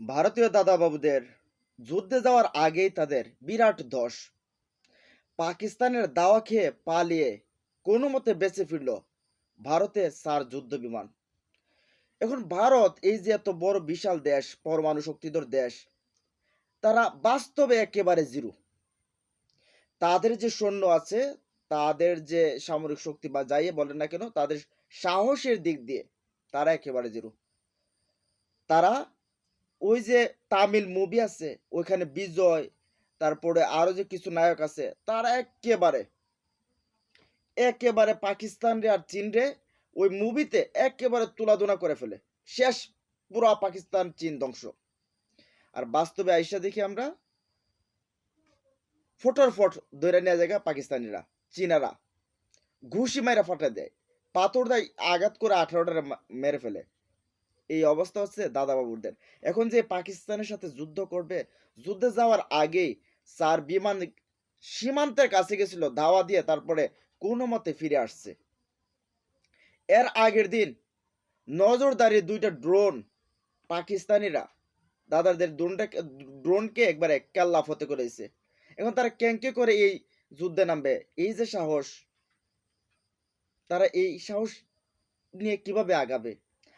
ভারতীয় দাদাবাবুদের যুদ্ধে যাওয়ার আগেই তাদের বিরাট দশ পাকিস্তানের দাওয়া খেয়ে পালিয়ে কোনো মতে বেঁচে ফিরল ভারতে সার যুদ্ধ বিমান। এখন ভারত এই যে এত বড় বিশাল দেশ, পরমাণু শক্তিধর দেশ, তারা বাস্তবে একেবারে জিরো। তাদের যে সৈন্য আছে, তাদের যে সামরিক শক্তি বা যাইয়ে বলেন না কেন, তাদের সাহসের দিক দিয়ে তারা একেবারে জিরো। তারা ওই যে তামিল মুভি আছে, ওইখানে বিজয়, তারপরে আরও যে কিছু নায়ক আছে, তারা একেবারে একেবারে পাকিস্তান রে আর চীন রে ওই মুভিতে একেবারে তুলাধুনা করে ফেলে। শেষ পুরা পাকিস্তান, চীন ধ্বংস। আর বাস্তবে আইসা দেখি আমরা, ফটোর ফট ধরে নেওয়া জায়গা পাকিস্তানিরা, চীনারা। ঘুষি মাইরা ফাটা দেয়। পাথর দেয় আঘাত করে আঠারোটা মেরে ফেলে। এই অবস্থা হচ্ছে দাদাবাবুদের এখন যে পাকিস্তানের সাথে যুদ্ধ করবে, যুদ্ধে যাওয়ার আগেই চার বিমান সীমান্তের কাছে গেছিল, ধাওয়া দিয়ে তারপরে কোনো মতে ফিরে আসছে। এর আগের দিন নজরদারি দুইটা ড্রোন পাকিস্তানিরা দাদাদের ড্রোনটাকে ড্রোনকে একবারে কেল্লা ফতে করেছে। এখন তারা ক্যাঙ্কে করে এই যুদ্ধে নামবে। এই যে সাহস, তারা এই সাহস নিয়ে কীভাবে আগাবে?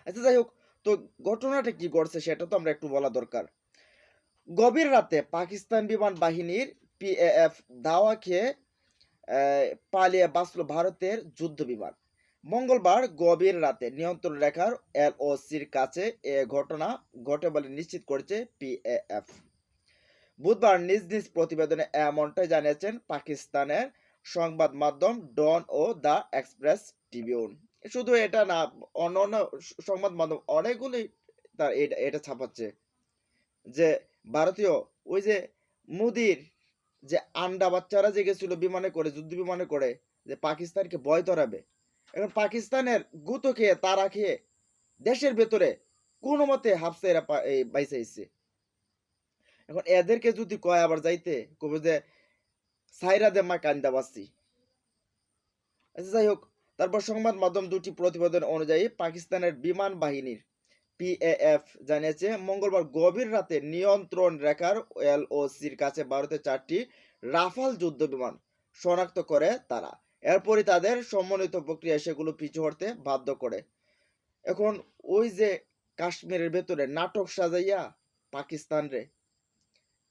আচ্ছা যাই হোক তো ঘটনাটা কি ঘটছে সেটা তো আমরা একটু বলা দরকার। গভীর রাতে পাকিস্তান বিমান বাহিনীর পিএএফ দাওয়া খেয়ে পালিয়ে বাঁচল ভারতের যুদ্ধ বিমান। মঙ্গলবার গভীর রাতে নিয়ন্ত্রণ রেখার এলওসির কাছে এ ঘটনা ঘটে বলে নিশ্চিত করেছে পিএএফ বুধবার নিজ নিজ প্রতিবেদনে এমনটাই জানিয়েছেন পাকিস্তানের সংবাদ মাধ্যম ডন ও দ্য এক্সপ্রেস ট্রিবিউন। শুধু এটা না অন্য অন্য সংবাদ মাধ্যম অনেকগুলি তার এটা এটা ছাপাচ্ছে যে ভারতীয় ওই যে মুদির যে আন্ডা বাচ্চারা যে গেছিল বিমানে করে, যুদ্ধ বিমানে করে, যে পাকিস্তানকে ভয় ধরাবে এখন পাকিস্তানের গুতো খেয়ে, তারা খেয়ে দেশের ভেতরে কোনো মতে হাফসে এরা এই বাইসাইছে এখন এদেরকে যদি কয় আবার যাইতে, কবে যে সাইরা দে মা কান্দা বাসি। আচ্ছা যাই হোক তারপর সংবাদ মাধ্যম দুটি প্রতিবেদন অনুযায়ী পাকিস্তানের বিমান বাহিনীর পিএএফ জানিয়েছে, মঙ্গলবার গভীর রাতে নিয়ন্ত্রণ রেখার এলওসির কাছে ভারতের চারটি রাফাল যুদ্ধ বিমান শনাক্ত করে তারা। এরপরই তাদের সমন্বিত প্রক্রিয়া সেগুলো পিছু হটতে বাধ্য করে। এখন ওই যে কাশ্মীরের ভেতরে নাটক সাজাইয়া পাকিস্তান রে,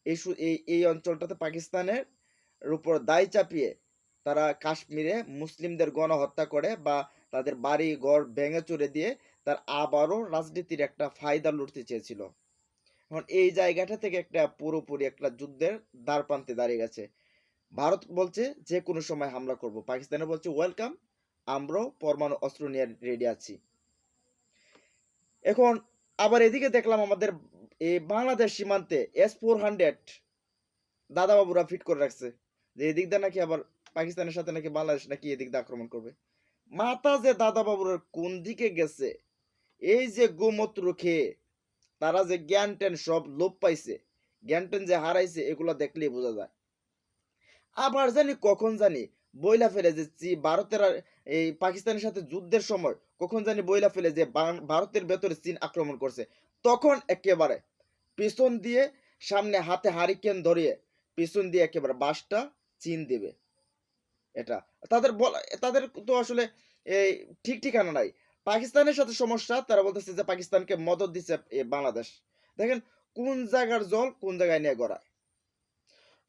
এই এই এই অঞ্চলটাতে পাকিস্তানের উপর দায় চাপিয়ে তারা কাশ্মীরে মুসলিমদের গণহত্যা করে বা তাদের বাড়ি ঘর ভেঙে চুরে দিয়ে তার আবারও রাজনীতির একটা ফায়দা লুটতে চেয়েছিল। এখন এই জায়গাটা থেকে একটা পুরোপুরি একটা যুদ্ধের দ্বার প্রান্তে দাঁড়িয়ে গেছে। ভারত বলছে যে কোনো সময় হামলা করব পাকিস্তানে বলছে ওয়েলকাম, আমরাও পরমাণু অস্ত্র নিয়ে রেডি আছি। এখন আবার এদিকে দেখলাম আমাদের এই বাংলাদেশ সীমান্তে এস ফোর হান্ড্রেড দাদাবাবুরা ফিট করে রাখছে। যে এদিক দিয়ে নাকি আবার পাকিস্তানের সাথে নাকি বাংলাদেশ নাকি এদিক দিয়ে আক্রমণ করবে? মাথা যে দাদাবাবুর কোন দিকে গেছে? এই যে গোমূত্র খেয়ে তারা যে জ্ঞান টেন সব লোপ পাইছে, জ্ঞান টেন যে হারাইছে, এগুলো দেখলেই বোঝা যায়। আবার জানি, কখন জানি, বইলা ফেলে যে ভারতের এই পাকিস্তানের সাথে যুদ্ধের সময় কখন জানি বইলা ফেলে যে ভারতের ভেতরে চীন আক্রমণ করছে। তখন একেবারে পিছন দিয়ে সামনে হাতে হারিকেন ধরিয়ে পিছন দিয়ে একেবারে বাসটা চীন দিবে। এটা। তাদের তাদের তো আসলে এই ঠিক ঠিকানা নাই। পাকিস্তানের সাথে সমস্যা, তারা বলতেছে যে পাকিস্তানকে মদত দিচ্ছে বাংলাদেশ। দেখেন কোন জায়গার জল কোন জায়গায় নিয়ে গড়ায়।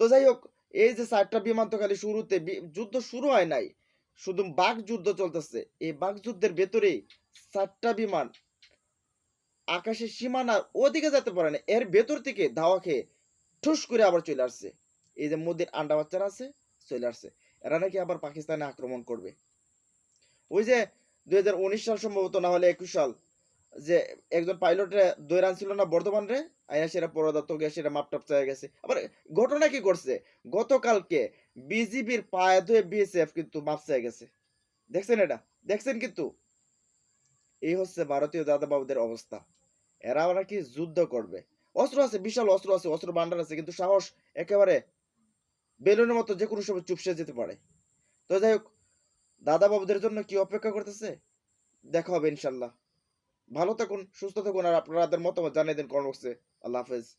তো যাই হোক, এই যে চারটা বিমান তো খালি শুরুতে যুদ্ধ শুরু হয় নাই। শুধু বাঘ যুদ্ধ চলতেছে। এই বাঘ যুদ্ধের ভেতরেই চারটা বিমান আকাশের সীমানার ওদিকে যেতে পারে না, এর ভেতর থেকে ধাওয়া খেয়ে ঠুস করে আবার চলে আসছে। এই যে মোদির আন্ডা বাচ্চারা আছে, চলে আসছে। এরা নাকি আবার পাকিস্তানে আক্রমণ করবে। ওই যে দুই হাজার উনিশ সাল সম্ভবত, না হলে একুশ সাল, যে একজন পাইলটে দৈর আনছিল না বর্ধমান রে? আইনা সেটা পরদত্ত গিয়ে সেটা মাপটাপ চাই গেছে। আবার ঘটনা কি করছে গতকালকে বিজিবির পায়ে ধুয়ে বিএসএফ কিন্তু মাপ চাই গেছে। দেখছেন এটা? দেখছেন কিন্তু? এই হচ্ছে ভারতীয় দাদাবাবুদের অবস্থা। এরা নাকি যুদ্ধ করবে। অস্ত্র আছে, বিশাল অস্ত্র আছে, অস্ত্র ভান্ডার আছে, কিন্তু সাহস একেবারে বেলুনের মতো যে কোনো সময় চুপসে যেতে পারে। তো যাই হোক দাদা বাবুদের জন্য কি অপেক্ষা করতেছে? দেখা হবে ইনশাল্লাহ। ভালো থাকুন, সুস্থ থাকুন, আর আপনাদের মতামত জানিয়ে দিন কমেন্ট বক্সে। আল্লাহ হাফেজ।